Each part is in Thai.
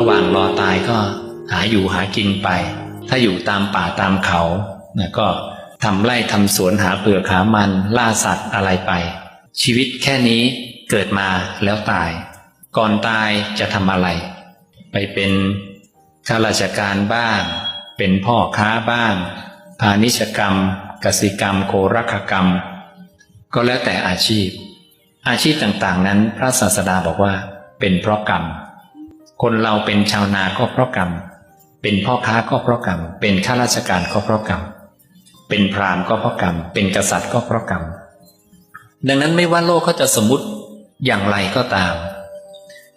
ระหว่างรอตายก็หาอยู่หากินไป ถ้าอยู่ตามป่าตามเขาเนี่ยก็ทำไร่ทำสวนหาเปลือกหามันล่าสัตว์อะไรไป ชีวิตแค่นี้เกิดมาแล้วตาย ก่อนตายจะทำอะไร ไปเป็นข้าราชการบ้าง เป็นพ่อค้าบ้าง พาณิชกรรม กสิกรรม โครักกรรม ก็แล้วแต่อาชีพ อาชีพต่างๆนั้นพระศาสดาบอกว่าเป็นเพราะกรรม คนเราเป็นชาวนาก็เพราะกรรม เป็นพ่อค้าก็เพราะกรรม เป็นข้าราชการก็เพราะกรรม เป็นพราหมณ์ก็เพราะกรรม เป็นกษัตริย์ก็เพราะกรรม ดังนั้นไม่ว่าโลกเขาจะสมมติอย่างไรก็ตาม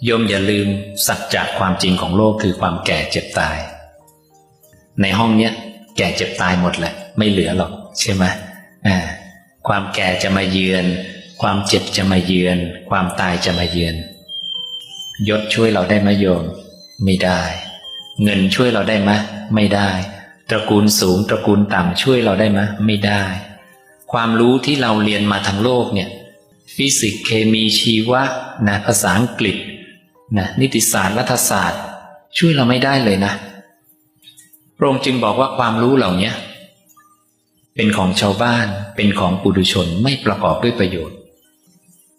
โยมอย่าลืมสัจจะความจริงของโลกคือความแก่เจ็บตาย ในห้องเนี้ยแก่เจ็บตายหมดแหละ ไม่เหลือหรอกใช่ไหมอ่าความแก่จะมาเยือน ความเจ็บจะมาเยือน ความตายจะมาเยือน ยศช่วยเราได้ไหมโยม ไม่ได้ เงินช่วยเราได้ไหมไม่ได้ ตระกูลสูงตระกูลต่ำช่วยเราได้ไหมไม่ได้ ความรู้ที่เราเรียนมาทางโลกเนี่ย ฟิสิกส์เคมีชีวะนะภาษาอังกฤษนะนิติศาสตร์รัฐศาสตร์ ช่วยเราไม่ได้เลยนะพระองค์จึงบอกว่าความรู้เหล่านี้เป็นของชาวบ้านเป็นของปุถุชนไม่ประกอบด้วยประโยชน์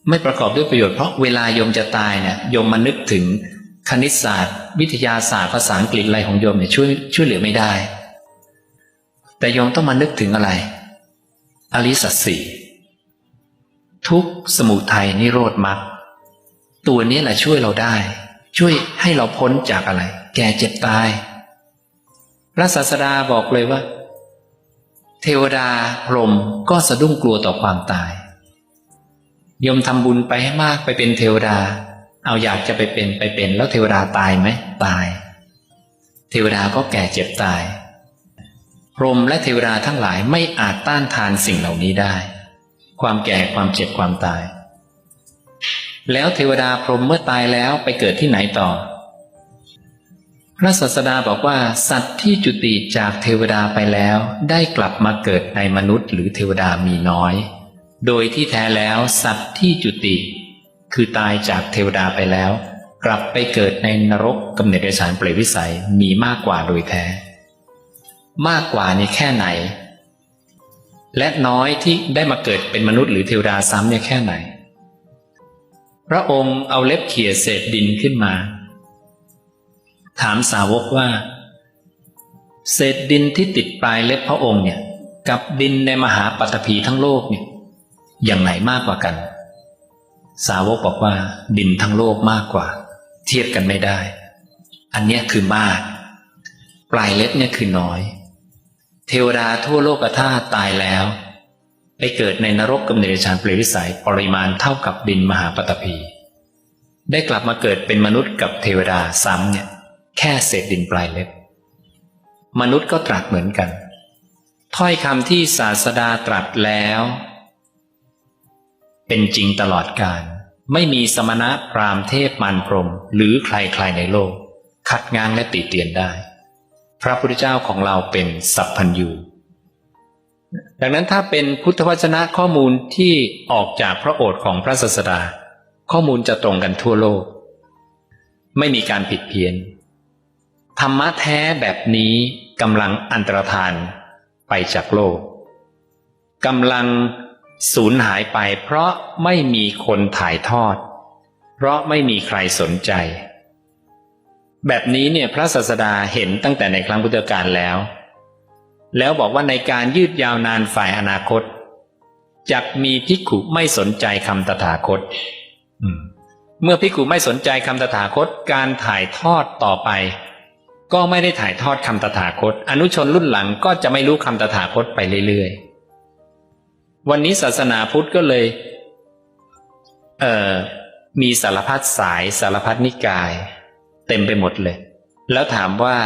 ไม่ประกอบด้วยประโยชน์เพราะเวลาโยมจะตายเนี่ยโยมมานึกถึงคณิตศาสตร์ วิทยาศาสตร์ภาษาอังกฤษอะไรของโยมเนี่ยช่วยช่วยเหลือไม่ได้ แต่โยมต้องมานึกถึงอะไร อริสัจสี่ทุกสมุทัยนิโรธมรรคตัวนี้แหละช่วยเราได้ ช่วยให้เราพ้นจากอะไร แก่เจ็บตาย พระศาสดาบอกเลยว่า เทวดาพรหมก็สะดุ้งกลัวต่อความตาย ยมทำบุญไปให้มากไปเป็นเทวดา เอาอยากจะไปเป็นไปเป็น แล้วเทวดาตายไหมตาย เทวดาก็แก่เจ็บตาย พรหมและเทวดาทั้งหลายไม่อาจต้านทานสิ่งเหล่านี้ได้ ความแก่ความเจ็บความตาย แล้วเทวดาพรหมเมื่อตายแล้วไปเกิดที่ไหนต่อ พระศาสดาบอกว่า สัตว์ที่จุติจากเทวดาไปแล้วได้กลับมาเกิดในมนุษย์ หรือเทวดามีน้อย โดยที่แท้แล้วสัตว์ที่จุติ คือตายจากเทวดาไปแล้ว กลับไปเกิดในนรกกำเนิดเดรัจฉานเปรตวิสัยมีมากกว่าโดยแท้ มากกว่านี้แค่ไหน และน้อยที่ได้มาเกิดเป็นมนุษย์หรือเทวดาซ้ำเนี่ยแค่ไหน พระองค์เอาเล็บเขี่ยเศษดินขึ้นมา ถามสาวกว่า เศษดินที่ติดปลายเล็บพระองค์เนี่ย กับดินในมหาปัตภีทั้งโลกเนี่ย อย่างไหนมากกว่ากัน สาวกบอกว่าดินทั้งโลกมากกว่า เทียบกันไม่ได้ อันนี้คือมาก ปลายเล็บเนี่ยคือน้อย เทวดาทั่วโลกธาตุตายแล้ว ไปเกิดในนรกกำเนิดฌานเปรตวิสัยปริมาณเท่ากับดินมหาปฐพีได้กลับมาเกิดเป็นมนุษย์กับเทวดาซ้ำเนี่ยแค่เศษดินปลายเล็บ มนุษย์ก็ตรัสเหมือนกัน ถ้อยคำที่ศาสดาตรัสแล้ว เป็นจริงตลอดกาลไม่มีสมณะพรามเทพมารพรมหรือใครๆในโลกขัดง้างและติเตียนได้ พระพุทธเจ้าของเราเป็นสัพพัญญูดังนั้นถ้าเป็นพุทธวจนะข้อมูลที่ออกจากพระโอษฐ์ของพระศาสดา ข้อมูลจะตรงกันทั่วโลก ไม่มีการผิดเพี้ยน ธรรมะแท้แบบนี้กำลังอันตรธานไปจากโลกกำลัง สูญหายไปเพราะไม่มีคนถ่ายทอด เพราะไม่มีใครสนใจ แบบนี้เนี่ยพระศาสดาเห็นตั้งแต่ในครั้งพุทธกาลแล้ว แล้วบอกว่าในการยืดยาวนานฝ่ายอนาคตจักมีภิกุไม่สนใจคำตถาคต เมื่อภิกุไม่สนใจคำตถาคต การถ่ายทอดต่อไป ก็ไม่ได้ถ่ายทอดคำตถาคต อนุชนรุ่นหลังก็จะไม่รู้คำตถาคตไปเรื่อยๆ วันนี้ศาสนาพุทธก็เลยเอ่อมีสารพัดสายสารพัดนิกาย เต็มไปหมดเลย แล้วถามว่า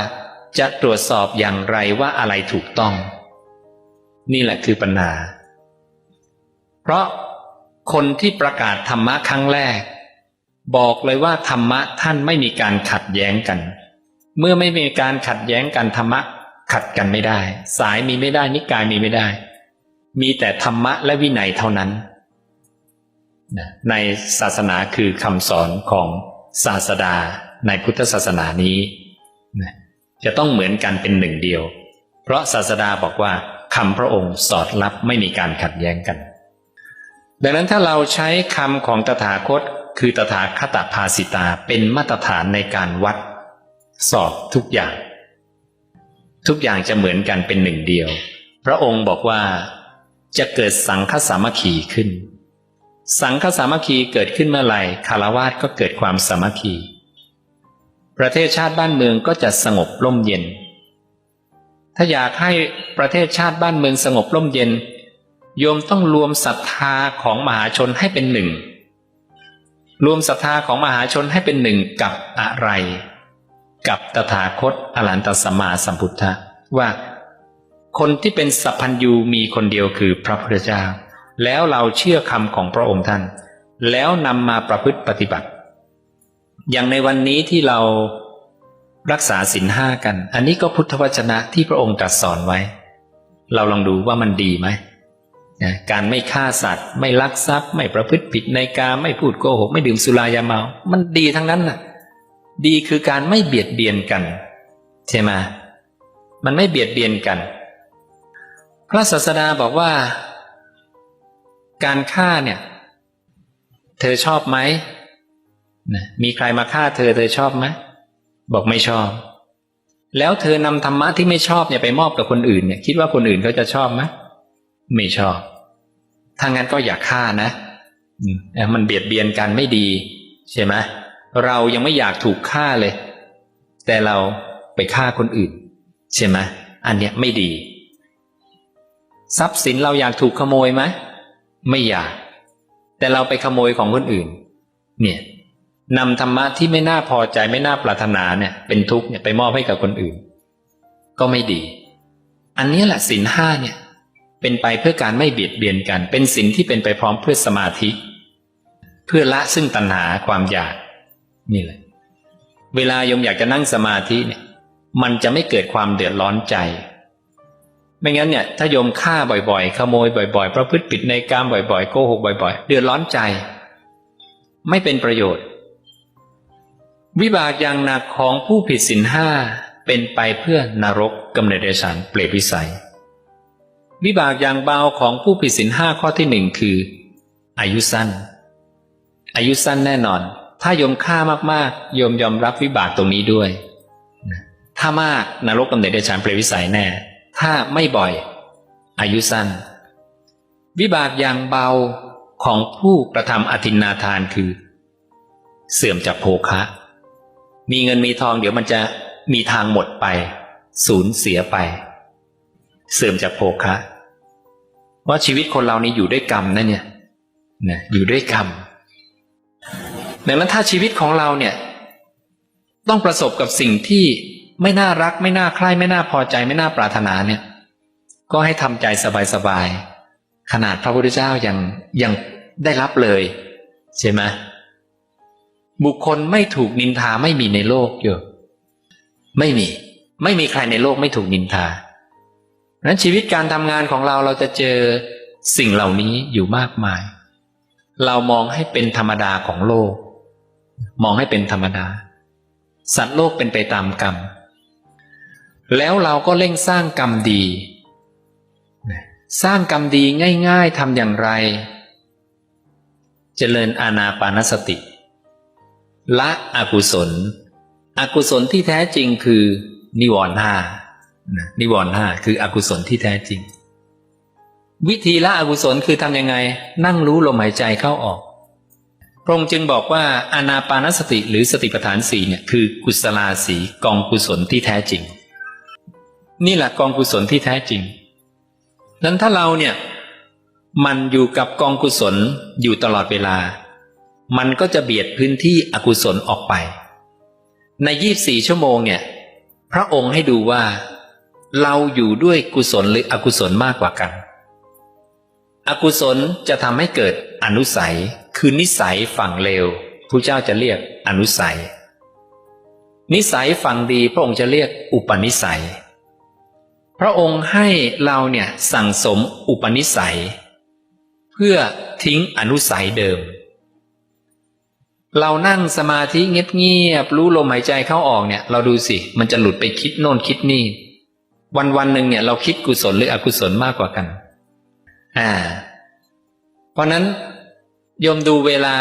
จะตรวจสอบอย่างไรว่าอะไรถูกต้อง นี่แหละคือปัญหา เพราะคนที่ประกาศธรรมะครั้งแรก บอกเลยว่าธรรมะท่านไม่มีการขัดแย้งกัน เมื่อไม่มีการขัดแย้งกันธรรมะขัดกันไม่ได้ สายมีไม่ได้นิกายมีไม่ได้ มีแต่ธรรมะและวินัยเท่านั้น ในศาสนาคือคำสอนของศาสดาในพุทธศาสนานี้ จะต้องเหมือนกันเป็นหนึ่งเดียว เพราะศาสดาบอกว่าคำพระองค์สอดรับไม่มีการขัดแย้งกัน ดังนั้นถ้าเราใช้คำของตถาคต คือตถาคตภาสิตาเป็นมาตรฐานในการวัด สอบทุกอย่าง ทุกอย่างจะเหมือนกันเป็นหนึ่งเดียว พระองค์บอกว่า จะเกิดสังฆสามัคคีขึ้น สังฆสามัคคีเกิดขึ้นเมื่อไหร่คารวาสก็เกิดความสามัคคี ประเทศชาติบ้านเมืองก็จะสงบร่มเย็น ถ้าอยากให้ประเทศชาติบ้านเมืองสงบร่มเย็น โยมต้องรวมศรัทธาของมหาชนให้เป็นหนึ่ง รวมศรัทธาของมหาชนให้เป็นหนึ่งกับอะไร กับตถาคตอรหันตสัมมาสัมพุทธะว่า คนที่เป็นสัพพัญญูมีคนเดียวคือพระพุทธเจ้า แล้วเราเชื่อคำของพระองค์ท่าน แล้วนำมาประพฤติปฏิบัติ อย่างในวันนี้ที่เรารักษาศีลห้ากัน อันนี้ก็พุทธวจนะที่พระองค์ตรัสสอนไว้ เราลองดูว่ามันดีไหมนะการไม่ฆ่าสัตว์ ไม่ลักทรัพย์ ไม่ประพฤติผิดในการไม่พูดโกหก ไม่ดื่มสุรายาเมา มันดีทั้งนั้นน่ะ ดีคือการไม่เบียดเบียนกัน ใช่ไหมมันไม่เบียดเบียนกัน พระศาสดาบอกว่า การฆ่าเนี่ย เธอชอบไหมนะมีใครมาฆ่าเธอเธอชอบไหมบอกไม่ชอบ แล้วเธอนำธรรมะที่ไม่ชอบเนี่ยไปมอบกับคนอื่นเนี่ยคิดว่าคนอื่นเขาจะชอบไหมไม่ชอบถ้างั้นก็อย่าฆ่านะมันเบียดเบียนกันไม่ดี ใช่ไหมเรายังไม่อยากถูกฆ่าเลย แต่เราไปฆ่าคนอื่น ใช่ไหมอันเนี้ยไม่ดี ทรัพย์สินเราอยากถูกขโมยไหมไม่อยาก แต่เราไปขโมยของคนอื่น เนี่ยนำธรรมะที่ไม่น่าพอใจไม่น่าปรารถนาเนี่ย เป็นทุกข์เนี่ยไปมอบให้กับคนอื่น ก็ไม่ดี อันนี้แหละสินห้าเนี่ย เป็นไปเพื่อการไม่เบียดเบียนกัน เป็นสินที่เป็นไปพร้อมเพื่อสมาธิ เพื่อละซึ่งตัณหาความอยาก นี่แหละเวลาโยมอยากจะนั่งสมาธิเนี่ย มันจะไม่เกิดความเดือดร้อนใจ ไม่งั้นเนี่ยถ้าโยมฆ่าบ่อยๆ ขโมยบ่อยๆ ประพฤติผิดในกามบ่อยๆ โกหกบ่อย ๆ เดือดร้อนใจ ไม่เป็นประโยชน์ วิบากอย่างหนักของผู้ผิดศีลห้าเป็นไปเพื่อนรกกำเนิดเดชานเปรตวิสัย วิบากอย่างเบาของผู้ผิดศีลห้าข้อที่หนึ่งคือ อายุสั้น อายุสั้นแน่นอน ถ้าโยมฆ่ามากๆ โยมยอมรับวิบากตรงนี้ด้วย ถ้ามากนรกกำเนิดเดชานเปรตวิสัยแน่ ถ้าไม่บ่อย อายุสั้น วิบากอย่างเบาของผู้กระทำอธินนาทานคือ เสื่อมจากโภคะ มีเงินมีทองเดี๋ยวมันจะมีทางหมดไป สูญเสียไป เสื่อมจากโภคะว่าชีวิตคนเรานี้อยู่ด้วยกรรมนะเนี่ยนะอยู่ด้วยกรรมดังนั้นถ้าชีวิตของเราเนี่ย ต้องประสบกับสิ่งที่ ไม่น่ารัก ไม่น่าใคร่ไม่น่าพอใจไม่น่าปรารถนาเนี่ย ก็ให้ทำใจสบายๆขนาดพระพุทธเจ้ายังยังได้รับเลย ใช่ไหมบุคคลไม่ถูกนินทาไม่มีในโลกเยอะไม่มี ไม่มีใครในโลกไม่ถูกนินทาเพราะฉะนั้นชีวิตการทำงานของเราเราจะเจอสิ่งเหล่านี้อยู่มากมาย เรามองให้เป็นธรรมดาของโลก มองให้เป็นธรรมดา สัตว์โลกเป็นไปตามกรรม แล้วเราก็เร่งสร้างกรรมดี สร้างกรรมดีง่าย ๆทำอย่างไร เจริญอาณาปานสติ ละอกุศล อกุศลที่แท้จริงคือ นิวรณ์ห้านิวรณ์ห้าคืออกุศลที่แท้จริง วิธีละอกุศลคือทำยังไง นั่งรู้ลมหายใจเข้าออกพระองค์จึงบอกว่าอานาปานสติหรือสติปัฏฐานสี่เนี่ยคือกุศลาสีกองกุศลที่แท้จริง นี่แหละกองกุศลที่แท้จริง นั้นถ้าเราเนี่ยมันอยู่กับกองกุศลอยู่ตลอดเวลา มันก็จะเบียดพื้นที่อกุศลออกไป ในยี่บสี่ชั่วโมงเนี่ย พระองค์ให้ดูว่า เราอยู่ด้วยกุศลหรืออกุศลมากกว่ากัน อกุศลจะทำให้เกิดอนุสัย คือนิสัยฝั่งเลวพระเจ้าจะเรียกอนุสัย นิสัยฝั่งดีพระองค์จะเรียกอุปนิสัย พระองค์ให้เราเนี่ยสั่งสมอุปนิสัย เพื่อทิ้งอนุสัยเดิม เรานั่งสมาธิเงียบๆรู้ลมหายใจเข้าออกเนี่ย เราดูสิ มันจะหลุดไปคิดโน่นคิดนี่ วันวันๆหนึ่งเนี่ย เราคิดกุศลหรืออกุศลมากกว่ากัน อ่า เพราะนั้นโยมดูเวลา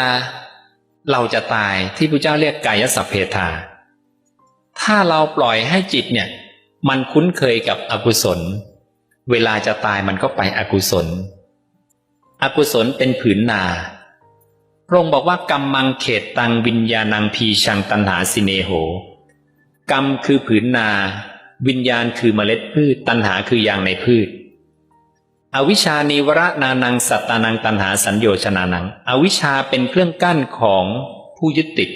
เราจะตายที่พระเจ้าเรียกกายสัพเพทา ถ้าเราปล่อยให้จิตเนี่ย มันคุ้นเคยกับอกุศล เวลาจะตายมันก็ไปอกุศล อกุศลเป็นผืนนาพระองค์บอกว่ากรรมมังเขตตังวิญญาณังพีชังตันหาสิเนโห กรรมคือผืนนา วิญญาณคือเมล็ดพืช ตันหาคือยางในพืช อวิชานิวรนานังสัตตานังตันหาสัญโยชนานัง อวิชชาเป็นเครื่องกั้นของผู้ยึดติด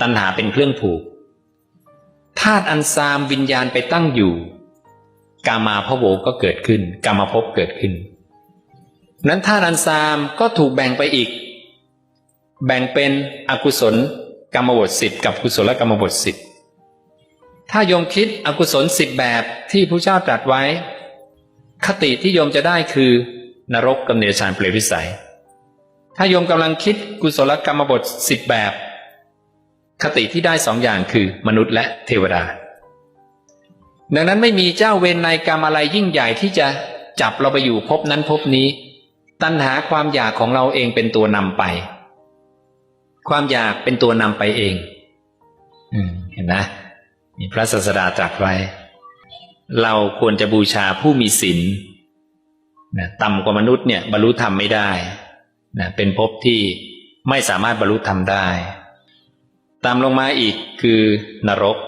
ตันหาเป็นเครื่องผูก ธาตุอันซามวิญญาณไปตั้งอยู่ กามาพะโวก็เกิดขึ้น กามาภพเกิดขึ้น นั้นธาตุอันซามก็ถูกแบ่งไปอีก แบ่งเป็นอกุศลกรรมบทสิบกับกุศลกรรมบทสิบถ้าโยมคิดอกุศลสิบแบบที่พระเจ้าตรัสไว้ คติที่โยมจะได้คือนรกกำเนิดฌานเปรตวิสัย ถ้าโยมกำลังคิดกุศลกรรมบทสิบแบบ คติที่ได้สองอย่างคือมนุษย์และเทวดา ดังนั้นไม่มีเจ้าเวรในกรรมอะไรยิ่งใหญ่ที่จะจับเราไปอยู่ภพนั้นภพนี้ ตัณหาความอยากของเราเองเป็นตัวนำไป ความอยากเป็นตัวนำไปเอง อืมเห็นนะมีพระศาสดาตรัสไว้ เราควรจะบูชาผู้มีศีลนะต่ำกว่ามนุษย์เนี่ยบรรลุธรรมไม่ได้นะเป็นภพที่ไม่สามารถบรรลุธรรมได้ ตามลงมาอีกคือนรก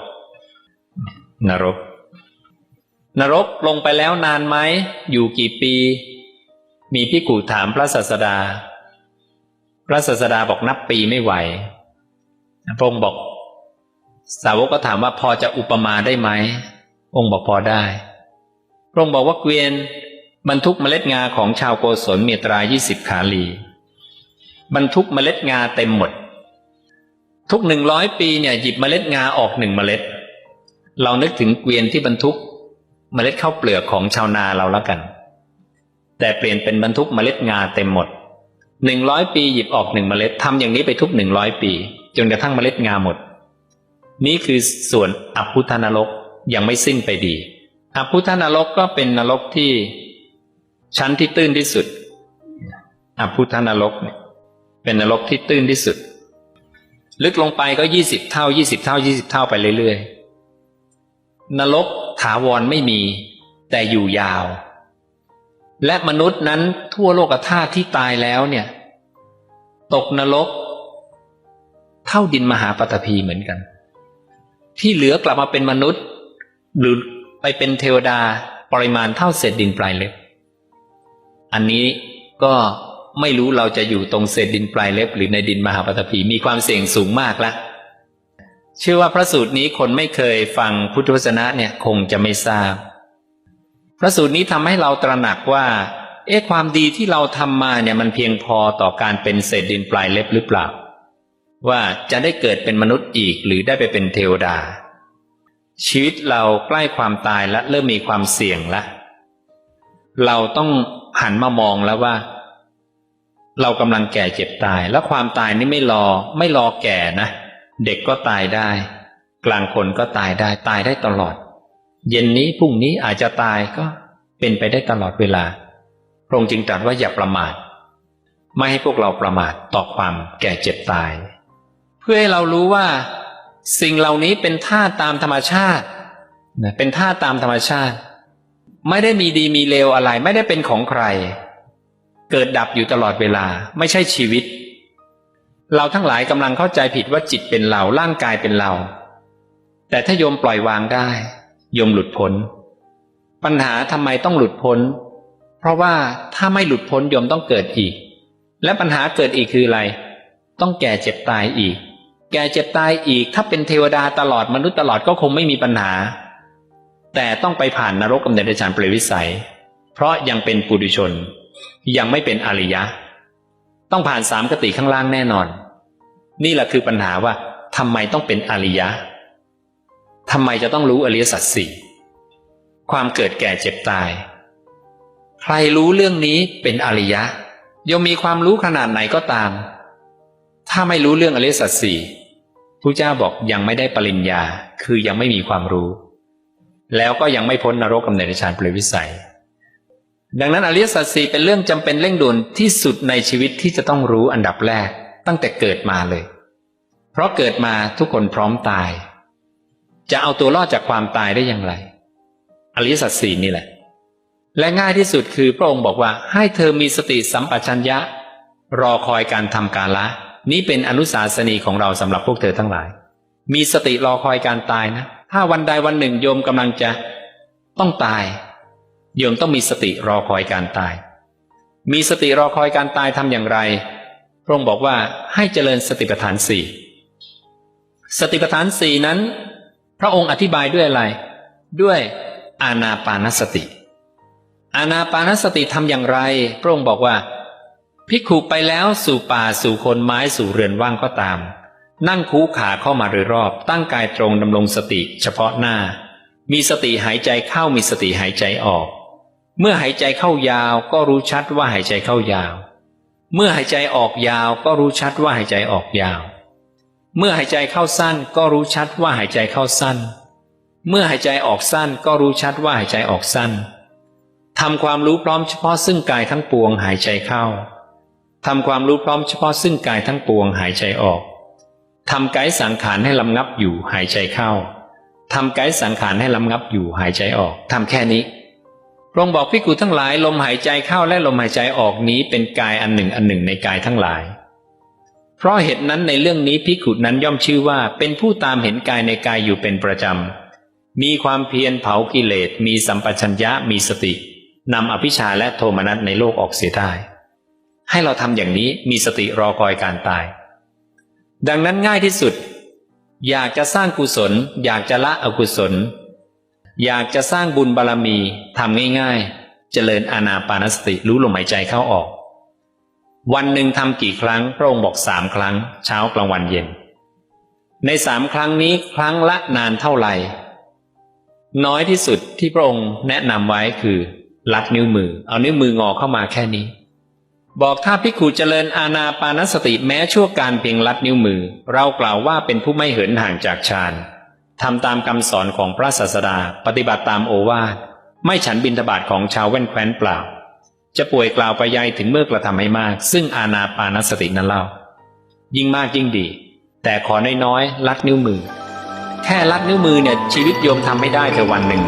นรก นรกลงไปแล้วนานไหม อยู่กี่ปี มีพี่กูถามพระศาสดา พระศาสดาบอกนับปีไม่ไหว พระองค์บอก สาวกก็ถามว่าพอจะอุปมาได้ไหม องค์บอกพอได้ พระองค์บอกว่าเกวียนบรรทุกเมล็ดงาของชาวโกศลเมีตรายี่สิบขาลี บรรทุกเมล็ดงาเต็มหมด ทุกหนึ่งร้อยปีเนี่ยหยิบเมล็ดงาออกหนึ่งเมล็ด เรานึกถึงเกวียนที่บรรทุกเมล็ดข้าวเปลือกของชาวนาเราแล้วกัน แต่เปลี่ยนเป็นบรรทุกเมล็ดงาเต็มหมดหนึ่งร้อยปีหยิบออกหนึ่งเมล็ดทำอย่างนี้ไปทุกหนึ่งร้อยปี จนกระทั่งเมล็ดงาหมด นี่คือส่วนอภุทานรกยังไม่สิ้นไปดีอภุทานรกก็เป็นนรกที่ชั้นที่ตื้นที่สุดอภุทานรกเป็นนรกที่ตื้นที่สุด ลึกลงไปก็ยี่สิบเท่ายี่สิบเท่ายี่สิบเท่าไปเรื่อยๆ นรกถาวรไม่มี แต่อยู่ยาว และมนุษย์นั้นทั่วโลกธาตุที่ตายแล้วเนี่ย ตกนรก เท่าดินมหาปฐพีเหมือนกัน ที่เหลือกลับมาเป็นมนุษย์ หรือไปเป็นเทวดาปริมาณเท่าเศษดินปลายเล็บ อันนี้ก็ ไม่รู้เราจะอยู่ตรงเศษดินปลายเล็บ หรือในดินมหาปฐพีมีความเสี่ยงสูงมากละเชื่อว่าพระสูตรนี้คนไม่เคยฟังพุทธวจนะเนี่ยคงจะไม่ทราบ พระสูตรนี้ทำให้เราตระหนักว่า เอ๊ะความดีที่เราทำมาเนี่ยมันเพียงพอต่อการเป็นเศษดินปลายเล็บหรือเปล่า ว่าจะได้เกิดเป็นมนุษย์อีกหรือได้ไปเป็นเทวดา ชีวิตเราใกล้ความตายและเริ่มมีความเสี่ยงแล้วเราต้องหันมามองแล้วว่า เรากำลังแก่เจ็บตาย และความตายนี่ไม่รอ ไม่รอแก่นะ เด็กก็ตายได้ กลางคนก็ตายได้ ตายได้ตลอด เย็นนี้พรุ่งนี้อาจจะตายก็เป็นไปได้ตลอดเวลา พระองค์จึงตรัสว่าอย่าประมาท ไม่ให้พวกเราประมาทต่อความแก่เจ็บตาย เพื่อให้เรารู้ว่า สิ่งเหล่านี้เป็นท่าตามธรรมชาตินะเป็นท่าตามธรรมชาติ ไม่ได้มีดีมีเลวอะไร ไม่ได้เป็นของใคร เกิดดับอยู่ตลอดเวลาไม่ใช่ชีวิต เราทั้งหลายกำลังเข้าใจผิดว่าจิตเป็นเราร่างกายเป็นเรา แต่ถ้าโยมปล่อยวางได้โยมหลุดพ้น ปัญหาทำไมต้องหลุดพ้น เพราะว่าถ้าไม่หลุดพ้นโยมต้องเกิดอีก และปัญหาเกิดอีกคืออะไร ต้องแก่เจ็บตายอีก แก่เจ็บตายอีก ถ้าเป็นเทวดาตลอดมนุษย์ตลอดก็คงไม่มีปัญหา แต่ต้องไปผ่านนรกกำเนิดฌานเปรวิสัย เพราะยังเป็นปุถุชน ยังไม่เป็นอริยะ ต้องผ่านสามกติข้างล่างแน่นอน นี่แหละคือปัญหาว่าทำไมต้องเป็นอริยะทำไมจะต้องรู้อริยสัจสี่ความเกิดแก่เจ็บตาย ใครรู้เรื่องนี้เป็นอริยะย่อมมีความรู้ขนาดไหนก็ตาม ถ้าไม่รู้เรื่องอริยสัจสี่พระเจ้าบอกยังไม่ได้ปริญญา คือยังไม่มีความรู้ แล้วก็ยังไม่พ้นนรกกำเนิดฌานเปรตวิสัย ดังนั้นอริยสัจสี่เป็นเรื่องจำเป็นเร่งด่วนที่สุดในชีวิตที่จะต้องรู้อันดับแรกตั้งแต่เกิดมาเลย เพราะเกิดมาทุกคนพร้อมตาย จะเอาตัวรอดจากความตายได้อย่างไร อริยสัจสี่นี่แหละ และง่ายที่สุดคือพระองค์บอกว่าให้เธอมีสติสัมปชัญญะ รอคอยการทำกาละ นี้เป็นอนุสาสนีของเราสำหรับพวกเธอทั้งหลาย มีสติรอคอยการตายนะ ถ้าวันใดวันหนึ่งโยมกำลังจะต้องตาย โยมต้องมีสติรอคอยการตาย มีสติรอคอยการตายทำอย่างไร พระองค์บอกว่าให้เจริญสติปัฏฐานสี่สติปัฏฐานสี่นั้น พระองค์อธิบายด้วยอะไร ด้วยอานาปานสติอานาปานสติทำอย่างไร พระองค์บอกว่าภิกขุไปแล้วสู่ป่าสู่คนไม้สู่เรือนว่างก็ตาม นั่งคูขาเข้ามาโดยรอบ ตั้งกายตรงดำรงสติ เฉพาะหน้า มีสติหายใจเข้ามีสติหายใจออก เมื่อหายใจเข้ายาวก็รู้ชัดว่าหายใจเข้ายาว เมื่อหายใจออกยาวก็รู้ชัดว่าหายใจออกยาว เมื่อหายใจเข้าสั้นก็รู้ชัดว่าหายใจเข้าสั้น เมื่อหายใจออกสั้นก็รู้ชัดว่าหายใจออกสั้นทำความรู้พร้อมเฉพาะซึ่งกายทั้งปวงหายใจเข้าทำความรู้พร้อมเฉพาะซึ่งกายทั้งปวงหายใจออกทำกายสังขารให้ลำงับอยู่หายใจเข้าทำกายสังขารให้ลำงับอยู่หายใจออกทำแค่นี้ รงบอกพิกูทั้งหลาย ลมหายใจเข้าและลมหายใจออกนี้เป็นกายอันหนึ่งอันหนึ่งในกายทั้งหลาย เพราะเหตุนั้นในเรื่องนี้พิกุนั้นย่อมชื่อว่าเป็นผู้ตามเห็นกายในกายอยู่เป็นประจำ มีความเพียรเผากิเลส มีสัมปชัญญะมีสตินำอภิชาและโทมนัสในโลกออกเสียได้ ให้เราทำอย่างนี้มีสติรอคอยการตาย ดังนั้นง่ายที่สุด อยากจะสร้างกุศล อยากจะละอกุศล อยากจะสร้างบุญบารมีทำง่ายๆ เจริญอานาปานสติรู้ลมหายใจเข้าออก วันหนึ่งทำกี่ครั้งพระองค์บอกสามครั้ง เช้ากลางวันเย็น ในสามครั้งนี้ครั้งละนานเท่าไหร่ น้อยที่สุดที่พระองค์แนะนำไว้คือลัดนิ้วมือ เอานิ้วมืองอเข้ามาแค่นี้ บอกถ้าพิกขุเจริญอาณาปานสติแม้ชั่วการเพียงลัดนิ้วมือ เรากล่าวว่าเป็นผู้ไม่เหินห่างจากฌาน ทำตามคำสอนของพระศาสดา ปฏิบัติตามโอวาทไม่ฉันบินทบาทของชาวแว่นแคว้นเปล่า จะป่วยกล่าวไปยายถึงเมื่อกระทำให้มาก ซึ่งอาณาปานสตินั้นเล่า ยิ่งมากยิ่งดี แต่ขอน้อยๆลัดนิ้วมือ แค่ลัดนิ้วมือเนี่ยชีวิตโยมทำไม่ได้แต่วันหนึ่ง